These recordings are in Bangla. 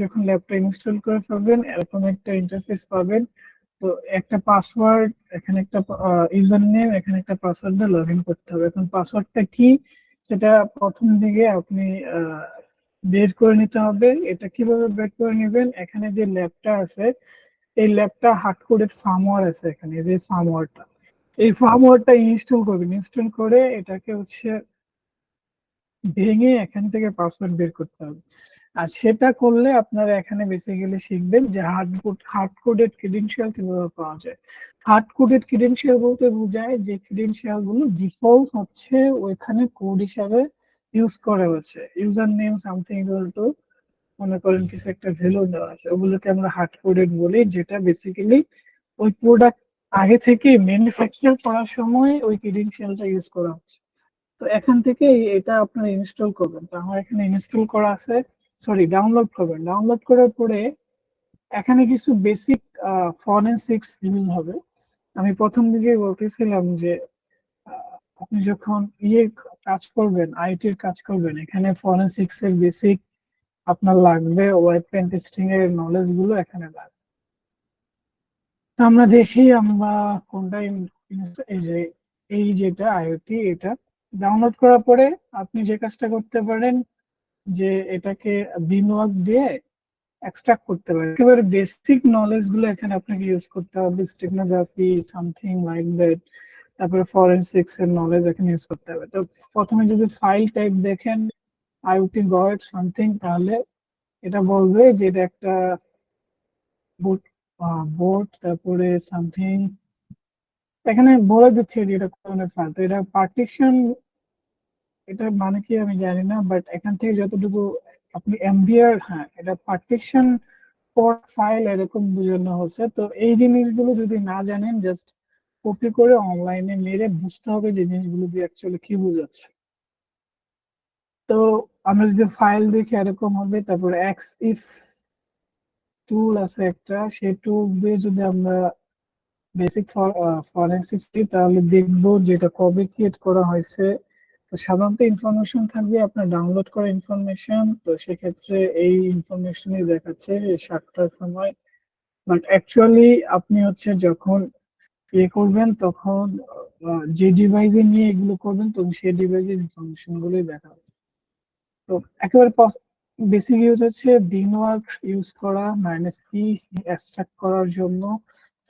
যখন ল্যাপটপ ইনস্টল করে ফেলবেন, এরকম একটা ইন্টারফেস পাবেন। তো একটা পাসওয়ার্ড এখানে একটা ইউজার নেম এখানে একটা পাসওয়ার্ড দিয়ে লগ ইন করতে হবে। এখন পাসওয়ার্ডটা কি? সেটা প্রথম দিকে আপনি বের করে নিতে হবে। এটা কীভাবে বের করে নেবেন? এখানে যে ল্যাবটা আছে, এই ল্যাবটা হার্ড কোডেড ফার্মওয়্যার আছে এখানে, যে ফার্মওয়্যারটা এই ফার্মওয়্যারটা ইনস্টল করবেন। ইনস্টল করে এটাকে হচ্ছে ভেঙে এখান থেকে পাসওয়ার্ড বের করতে হবে। আর সেটা করলে আপনারা এখানে বেসিক্যালি শিখবেন যে হার্ড হার্ড কোডেড ক্রেডেনশিয়াল কীভাবে পাওয়া যায়। হার্ড কোডেড ক্রেডেনশিয়াল বলতে বোঝায় যে ক্রেডেনশিয়ালগুলো ডিফল্ট হচ্ছে ওইখানে কোড হিসাবে ইউজ করা হচ্ছে। User name something equal to মনে করেন কিছু একটা ভ্যালু দেওয়া আছে। ওগুলোকে আমরা হার্ড কোডেড বলি, যেটা বেসিক্যালি ওই প্রোডাক্ট আগে থেকে ম্যানুফ্যাকচার করার সময় ওই ক্রেডেনশিয়ালটা ইউজ করা হচ্ছে। তো এখান থেকে এটা আপনারা ইনস্টল করবেন। তো আমার এখানে ইনস্টল করা আছে। সরি ডাউনলোড করবেন। ডাউনলোড করার পরে এখানে কিছু বেসিক ফরেন্সিক্স ইউজ হবে। আমি প্রথম দিকে বলতেছিলাম যে আপনি যখন ইয়ে কাজ করবেন আইটির কাজ করবেন, এখানে ফরেন্সিক্স এর বেসিক আপনার লাগবে ওয়েব পেন টেস্টিং এর নলেজগুলো এখানে লাগবে। আমরা দেখি আমরা কোনটা এই যে, এই যেটা আইওটি এটা ডাউনলোড করার পরে আপনি যে কাজটা করতে পারেন যে এটাকে বিনওয়ার্ক দিয়ে এক্সট্রাক্ট করতে পারেন একেবারে বেসিক নলেজগুলো এখানে আপনাকে ইউজ করতে হবে। স্টেকনোগ্রাফি সামথিং লাইক দ্যাট তারপরে ফরেন্সিক্স এর নলেজ এখানে ইউজ করতে হবে। তো প্রথমে যদি ফাইল টাইপ দেখেন আইওটি গয়েড সামথিং তাহলে এটা বলবে যে এটা একটা বোর্ড বোর্ড তারপরে সামথিং এখানে বলে দিচ্ছে যে এটা কোন ফাইল তো এটা পার্টিশন এটা মানে কি আমি জানি না বাট এখান থেকে যতটুকু আপনি এমবিআর হ্যাঁ এটা পার্টিশন পর ফাইল এরকম বোঝানো হচ্ছে। তো এই জিনিসগুলো যদি না জানেন জাস্ট কপি করে অনলাইনে মেরে বুঝতে হবে যে জিনিসগুলো দিয়ে অ্যাকচুয়ালি কি বোঝাচ্ছে। তো আমরা যদি ফাইল দেখি এরকম হবে, তারপর এক্স ইফ টুল আছে একটা, সেই টুলস দিয়ে যদি আমরা বেসিক ফরেন্সিক্স দিই তাহলে দেখব যেটা কবে ক্রিয়েট করা হয়েছে। তো সাধারণত ইনফরমেশন থাকবে আপনার ডাউনলোড করা ইনফরমেশন তো সেক্ষেত্রে এই ইনফরমেশনই দেখাচ্ছে সাতটার সময়। বাট অ্যাকচুয়ালি আপনি হচ্ছে যখন ইয়ে করবেন তখন যে ডিভাইসে নিয়ে এগুলো করবেন, তখন সেই ডিভাইসের ইনফরমেশন গুলোই দেখাবে তো একেবারে বেসিক ইউজ হচ্ছে বিনওয়ার্ক ইউজ করা মাইনাস কি এক্সট্রাক্ট করার জন্য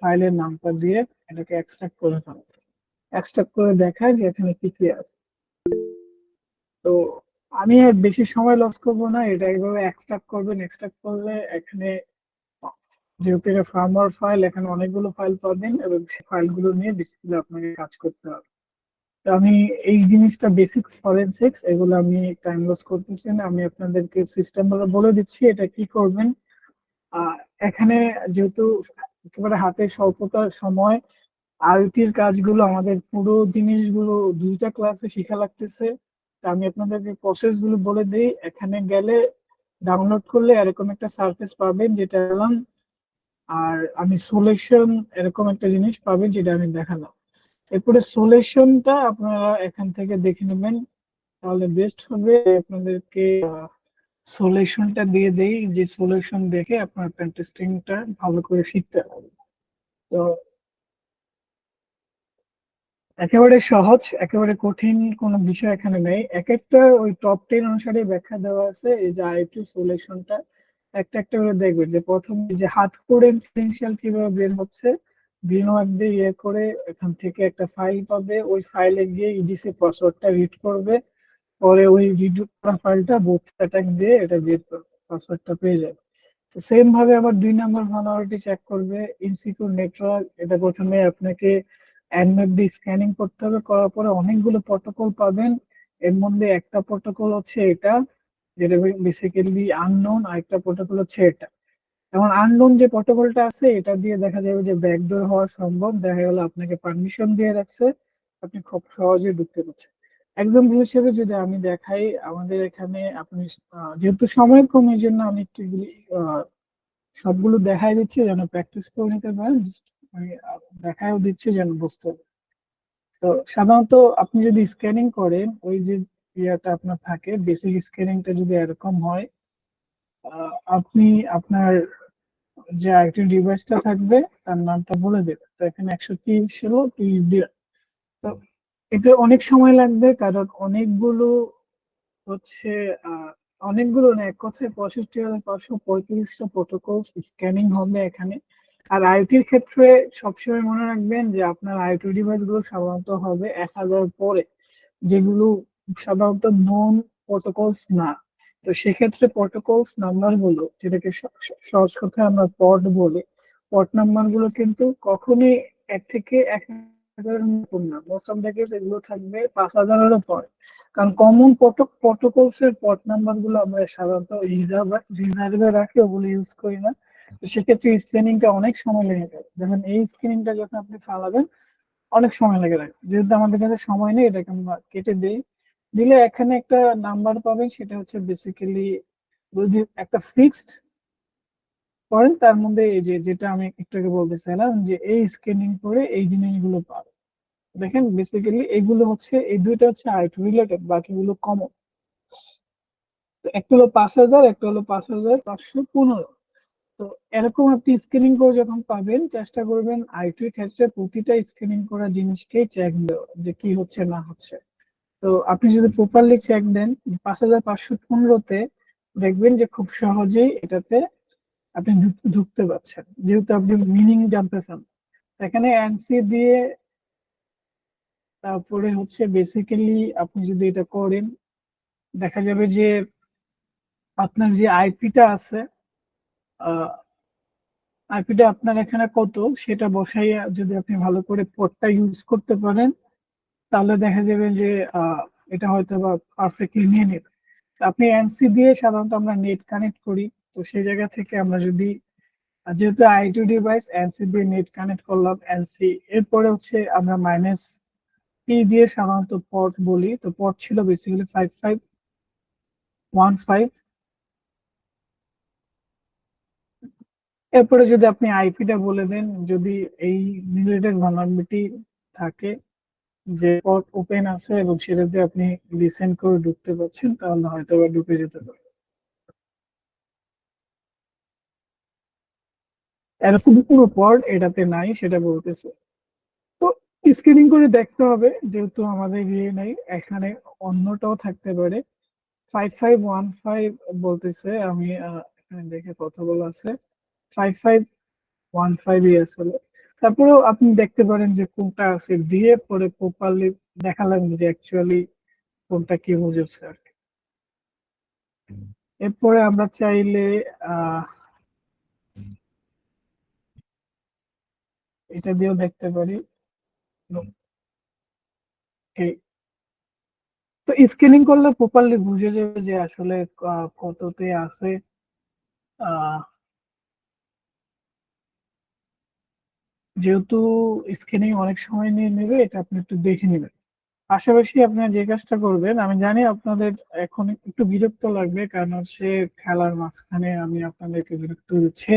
ফাইলের নামটা দিয়ে এটাকে এক্সট্রাক্ট করে ফেলা। এক্সট্রাক্ট করে দেখায় যে এখানে কি কি আছে। তো আমি আর বেশি সময় লস করব না, এটা এইভাবে এক্সট্রাক্ট করবেন এক্সট্রাক্ট করলে এখানে যেহেতু এটা ফার্মার ফাইল এখানে অনেকগুলো ফাইল পাবেন এবং সেই ফাইলগুলো নিয়ে ডিসপ্লে আপনাকে কাজ করতে হবে। তো আমি এই জিনিসটা বেসিক ফরেন্সিক্স এগুলো আমি টাইম লস করতেছি না, আমি আপনাদেরকে সিস্টেম বলে দিচ্ছি, এটা কি করবেন? এখানে যেহেতু একেবারে হাতে স্বল্পতা সময় আইটির কাজগুলো আমাদের পুরো জিনিসগুলো দুইটা ক্লাসে শেখা লাগতেছে। আমি আপনাদেরকে প্রসেসগুলো বলে দিই। এখানে গেলে ডাউনলোড করলে এরকম একটা সার্ফেস পাবেন যেটা এলাম আর আমি সোলেশন এরকম একটা জিনিস পাবেন যেটা আমি দেখালাম। এরপরে সোলেশনটা আপনারা এখান থেকে দেখে নেবেন। তাহলে বেস্ট হবে আপনাদেরকে সোলেশনটা দিয়ে দেই। যে সোলেশন দেখে আপনার পেন টেস্টিংটা ভালো করে শিখতে হবে। তো একেবারে সহজ, একেবারে কঠিন কোনো বিষয় এখানে নেই। এক একটা ওই টপ টেন অনুসারে ব্যাখ্যা দেওয়া আছে, এই যে আইটি সলিউশনটা একটা একটা করে দেখবেন যে প্রথম যে হাত কোড ইনফ্লুয়েন্সিয়াল কীভাবে বের হচ্ছে গ্রিনওয়ার্ক দিয়ে ইয়ে করে এখান থেকে একটা ফাইল পাবে, ওই ফাইলে গিয়ে ইডিসি পাসওয়ার্ডটা রিড করবে, পরে ওই রিড করা ফাইলটা বুট অ্যাটাক দিয়ে এটা বের পাসওয়ার্ডটা পেয়ে যাবে। তো সেম ভাবে আবার দুই নাম্বার ভালোরিটি চেক করবে ইনসিকিউর নেটওয়ার্ক এটা প্রথমে আপনাকে অ্যাডমেট দিয়ে স্ক্যানিং করতে হবে, করার পরে অনেকগুলো প্রটোকল পাবেন। এর মধ্যে একটা প্রটোকল হচ্ছে এটা, যেটা বেসিক্যালি আননোন আর একটা প্রটোকল হচ্ছে এটা। এখন আননোন যে প্রটোকলটা আছে, এটা দিয়ে দেখা যাবে যে ব্যাকডোর হওয়া সম্ভব, দেখা গেল আপনাকে পারমিশন দিয়ে রাখছে, আপনি খুব সহজে ঢুকতে পারছেন। এক্সাম্পল হিসেবে যদি আমি দেখাই, আমাদের এখানে আপনি যেহেতু সময় কম, এই জন্য আমি একটু সবগুলো দেখাই দিচ্ছি, যেন প্র্যাকটিস করে নিতে পারেন মানে দেখাও দিচ্ছে যেন বুঝতে তো সাধারণত আপনি যদি স্ক্যানিং করেন, ওই যে ইয়াটা আপনার থাকে বেসিক স্ক্যানিংটা যদি এরকম হয় আপনি আপনার যে আইটি ডিভাইসটা থাকবে, তার নামটা বলে দেবেন। তো এখানে একশো তিরিশ হলো তিরিশ দিয়ে তো এটা অনেক সময় লাগবে, কারণ অনেকগুলো হচ্ছে অনেকগুলো না, এক কথায় পঁয়ষট্টি হাজার পাঁচশো পঁয়ত্রিশটা প্রোটোকল স্ক্যানিং হবে এখানে। আর আইটির ক্ষেত্রে সবসময় মনে রাখবেন যে আপনার আইটি ডিভাইসগুলো সাধারণত হবে এক হাজার পরে, যেগুলো সাধারণত নন প্রোটোকলস না। তো সেক্ষেত্রে প্রোটোকলস নাম্বারগুলো, যেটাকে সহজ কথায় আমরা পড বলি পড নাম্বারগুলো কিন্তু কখনোই এক থেকে এক হাজারের উপর না। মোস্ট অফ এগুলো থাকবে পাঁচ হাজারেরও পরে। কারণ কমন প্রোটোকলস এর পট নাম্বারগুলো আমরা সাধারণত রিজার্ভ রিজার্ভে রাখি, ওগুলো ইউজ করি না। সেক্ষেত্রে স্ক্যানিংটা অনেক সময় লেগে যাবে যেমন এই স্ক্যানিংটা যখন আপনি ফালাবেন, অনেক সময় লেগে যাবে যেহেতু আমাদের কাছে সময় নেই, এটাকে আমরা কেটে দিই। দিলে এখানে একটা নাম্বার পাবেন, সেটা হচ্ছে বেসিক্যালি যদি একটা ফিক্সড করেন, তার মধ্যে এই যে, যেটা আমি একটু আগে বলতে চাইলাম যে, এই স্ক্যানিং করে এই জিনিসগুলো পাবে দেখেন বেসিক্যালি এগুলো হচ্ছে, এই দুইটা হচ্ছে আইট রিলেটেড বাকিগুলো কমন একটা হলো পাঁচ হাজার, একটা হলো পাঁচ হাজার পাঁচশো পনেরো। তো এরকম আপনি স্ক্রিনিং করে যখন পাবেন, চেষ্টা করবেন আইটির ক্ষেত্রে প্রতিটা স্ক্রিনিং করা জিনিসকেই চেক দেওয়া, যে কি হচ্ছে, না হচ্ছে। তো আপনি যদি প্রপারলি চেক দেন, পাঁচ হাজার পাঁচশো পনেরোতে দেখবেন যে খুব সহজেই এটাতে আপনি ঢুকতে পারছেন। যেহেতু আপনি মিনিং জানতেছেন। এখানে এনসি দিয়ে তারপরে হচ্ছে বেসিক্যালি আপনি যদি এটা করেন, দেখা যাবে যে আপনার যে আইপিটা আছে আইপিটা আপনার এখানে কত? সেটা বসাইয়া যদি আপনি ভালো করে পোর্টটা ইউজ করতে পারেন, তাহলে দেখা যাবে যে এটা হয়তো বা পারফেক্টলি নিয়ে নেবে। আপনি এনসি দিয়ে সাধারণত আমরা নেট কানেক্ট করি, তো সেই জায়গা থেকে আমরা যদি যেহেতু আইটি ডিভাইস এনসি দিয়ে নেট কানেক্ট করলাম এনসি এরপরে হচ্ছে আমরা মাইনাস পি দিয়ে সাধারণত পট বলি, তো পট ছিল basically five five one five এরপরে যদি আপনি আইপিটা বলে দেন, যদি এই রিলেটেড ভালনারেবিলিটি থাকে, যে পট ওপেন আছে এবং সেটা দিয়ে আপনি রিসেন্ট করে ঢুকতে পারছেন, তাহলে হয়তো বা ঢুকে যেতে পারে। এরকম কোনো পড এটাতে নাই, সেটা বলতেছে। তো স্ক্রিনিং করে দেখতে হবে, যেহেতু আমাদের ইয়ে নেই, এখানে অন্যটাও থাকতে পারে। ফাইভ ফাইভ ওয়ান ফাইভ বলতেছে, আমি এখানে দেখে কথা বলা আছে। ফাইভ ফাইভ ওয়ান ফাইভ আসলে তারপরেও আপনি দেখতে পারেন যে কোনটা আছে দিয়ে পরে প্রপারলি দেখালাম যে অ্যাকচুয়ালি কোনটা কি বুঝেছে আর কি। এরপরে আমরা চাইলে এটা দিয়েও দেখতে পারি। তো স্ক্যানিং করলে প্রপারলি বুঝে যাবে যে আসলে কততে আছে। আহ যেহেতু স্ক্যানিং অনেক সময় নিয়ে নেবে, এটা আপনি একটু দেখে নেবেন। পাশাপাশি আপনার যে কাজটা করবেন, আমি জানি আপনাদের এখন একটু বিরক্ত লাগবে, কারণ হচ্ছে খেলার মাঝখানে আমি আপনাদেরকে বিরক্ত দিচ্ছি।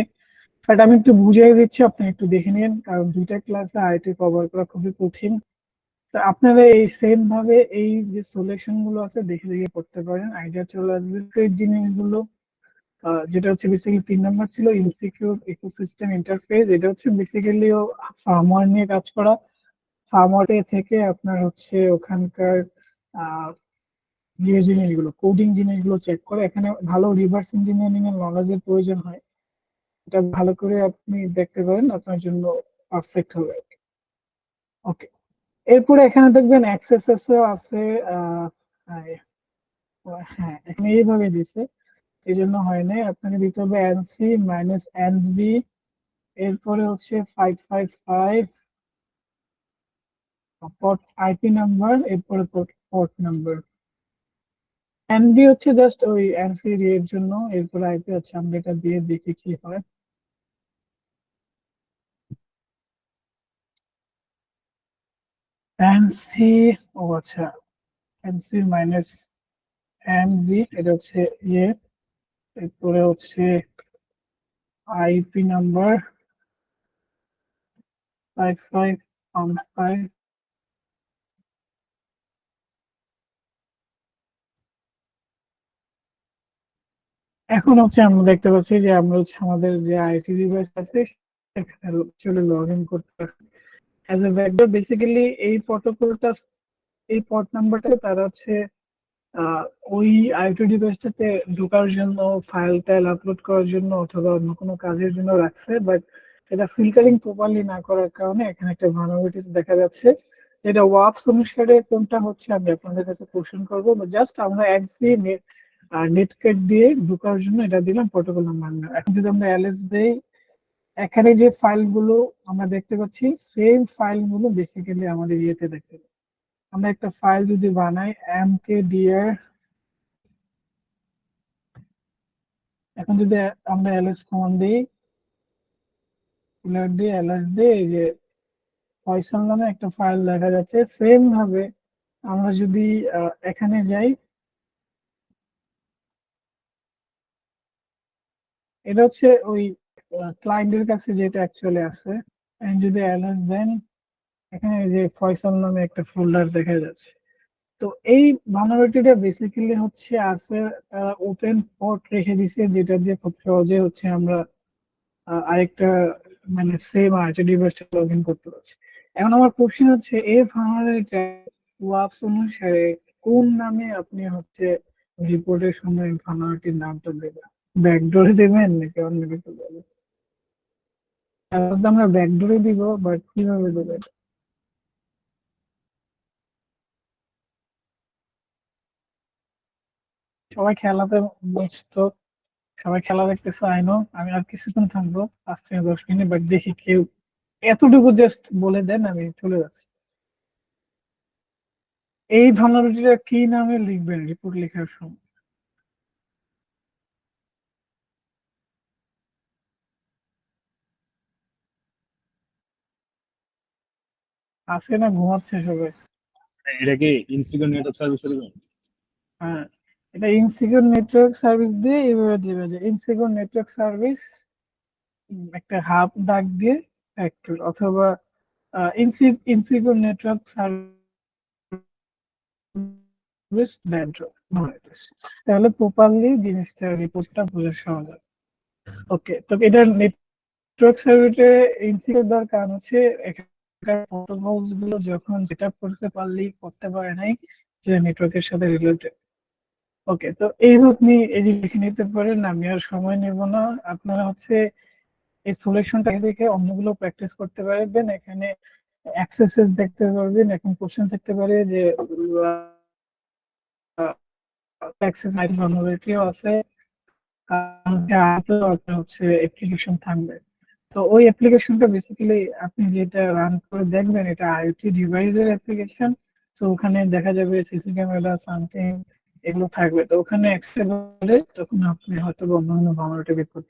বাট আমি একটু বুঝিয়ে দিচ্ছি, আপনি একটু দেখে নিন, কারণ দুইটা ক্লাসে আইটি কভার করা খুবই কঠিন। তো আপনারা এই সেম ভাবে এই যে সলিউশনগুলো আছে, দেখে দেখে করতে পারেন। আইডিয়া চলে আসবে জিনিসগুলো যেটা হচ্ছে বেসিক্যালি তিন নম্বর ছিল ইনসিকিউর ইকোসিস্টেম ইন্টারফেস এটা হচ্ছে বেসিক্যালি ফার্মওয়্যার নিয়ে কাজ করা। ফার্মওয়্যার থেকে আপনার হচ্ছে ওখানকার ইয়ে জিনিসগুলো কোডিং জিনিসগুলো চেক করে। এখানে ভালো রিভার্স ইঞ্জিনিয়ারিং এর নলেজের প্রয়োজন হয়। এটা ভালো করে আপনি দেখতে পারেন, আপনার জন্য পারফেক্ট হবে ওকে এরপরে এখানে দেখবেন এক্সেসেস আছে হ্যাঁ এখানে এইভাবে দিছে। এই জন্য হয় নাই। আপনাকে দিতে হবে এনসি মাইনাস এন বি এরপরে হচ্ছে five five five port IP number এরপরে পোর্ট নাম্বার এনবি হচ্ছে জাস্ট ওই এনসি এর জন্য, এরপরে আইপি হচ্ছে আমরা এটা দিয়ে দেখি কি হয়। এনসি ও আচ্ছা এনসি মাইনাস এনবি এটা হচ্ছে ইয়ে। এরপরে হচ্ছে IP number five five five এখন হচ্ছে আমরা দেখতে পাচ্ছি যে আমরা হচ্ছে আমাদের যে আইটি ডিভাইস আছে, সেখানে চলে লগ ইন করতে পারছি। অ্যাজ বেসিক্যালি এই প্রটোকলটা এই পট নাম্বারটা তারা হচ্ছে ওই আইটি ডিভাইসটাতে ঢোকার জন্য ফাইল টাইল আপলোড করার জন্য অথবা অন্য কোনো কাজের জন্য রাখছে বাট এটা ফিল্টারিং প্রপারলি না করার কারণে এখানে একটা ভার্নাবিলিটিস দেখা যাচ্ছে। এটা ওয়াপস অনুসারে কোনটা হচ্ছে আমি আপনাদের কাছে কোশ্চেন করব জাস্ট আমরা এক্সি নেটকেট দিয়ে ঢোকার জন্য এটা দিলাম প্রটোকল নাম্বার এখন যদি আমরা এলএস দেই, এখানে যে ফাইলগুলো আমরা দেখতে পাচ্ছি সেম ফাইলগুলো বেসিক্যালি আমাদের ইয়েতে দেখতে পাচ্ছি। আমরা একটা ফাইল যদি বানাই এম কে ডিআর এখন যদি আমরা এলএস কমান্ড দিই কুলার দিয়ে এলএস দিয়ে যে ফয়সাল নামে একটা ফাইল দেখা যাচ্ছে সেম ভাবে আমরা যদি এখানে যাই, এটা হচ্ছে ওই ক্লায়েন্টের কাছে যেটা অ্যাকচুয়ালি আছে যদি এলএস দেন এখানে যে ফয়সাল নামে একটা ফোল্ডার দেখা যাচ্ছে। তো এই ভালনারেবিলিটিটা বেসিক্যালি হচ্ছে আছে ওপেন পোর্ট রেখে দিছে, যেটা দিয়ে খুব সহজে হচ্ছে আমরা আরেকটা মানে সেম আইটি ডিভাইসটা লগ ইন করতে পারছি। এখন আমার কোশ্চেন হচ্ছে, এই ভালনারেবিলিটি ওয়াপস অনুসারে কোন নামে আপনি হচ্ছে রিপোর্টের সময় ভালনারেবিলিটির নামটা দেবেন? ব্যাকডোরে দেবেন নাকি অন্য কিছু দেবেন? আমরা ব্যাকডোরে দিব বাট কীভাবে দেবেন? সবাই খেলাতে ব্যস্ত সবাই খেলা দেখতেছে আইনো আমি আর কিছুক্ষণ থাকব পাঁচ থেকে দশ মিনিট বাট দেখি কেউ এতটুকু জাস্ট বলে দেন আমি চলে যাচ্ছি। এই ভালনারেবিলিটিটা কি নামে লিখবেন রিপোর্ট লেখার সময়? আছে না ঘুমাচ্ছে সবাই। এটা কি নেটওয়ার্ক সার্ভিস হ্যাঁ। এটা ইনসিকিউর নেটওয়ার্ক সার্ভিস দিয়ে এভাবে দেবে যে ইনসিকিউর নেটওয়ার্ক সার্ভিস একটা হাব দাগ দিয়ে ফ্যাক্টর অথবা ইনসিকিউর নেটওয়ার্ক সার্ভিস তাহলে প্রপারলি জিনিসটা রিপোর্টটা বোঝা সহজ ওকে, তো এটা নেটওয়ার্ক সার্ভিসে ইনসিকিউর দেওয়ার কারণ হচ্ছে এখানকার প্রোটোকলসগুলো যখন সেট করতে পারলেই করতে পারে নাই, যে নেটওয়ার্কের সাথে রিলেটেড ওকে তো এই আপনি এই যে লিখে নিতে পারেন, আমি আর সময় নেব না। আপনারা হচ্ছে এই সিলেকশনটা দেখে অন্যগুলো প্র্যাকটিস করতে পারবেন। এখানে অ্যাক্সেসেস দেখতে পারবেন, এখন কোশ্চেন থাকতে পারে যে অ্যাক্সেস আইডি ভালনারেবিলিটিও আছে। হচ্ছে অ্যাপ্লিকেশন থাকবে। তো ওই অ্যাপ্লিকেশনটা বেসিক্যালি আপনি যেটা রান করে দেখবেন, এটা আইওটি ডিভাইসের অ্যাপ্লিকেশন তো ওখানে দেখা যাবে সিসি ক্যামেরা সামথিং এগুলো থাকবে। তো ওখানে এক্সেল হলে তখন আপনি হয়তো অন্য অন্য বের করতে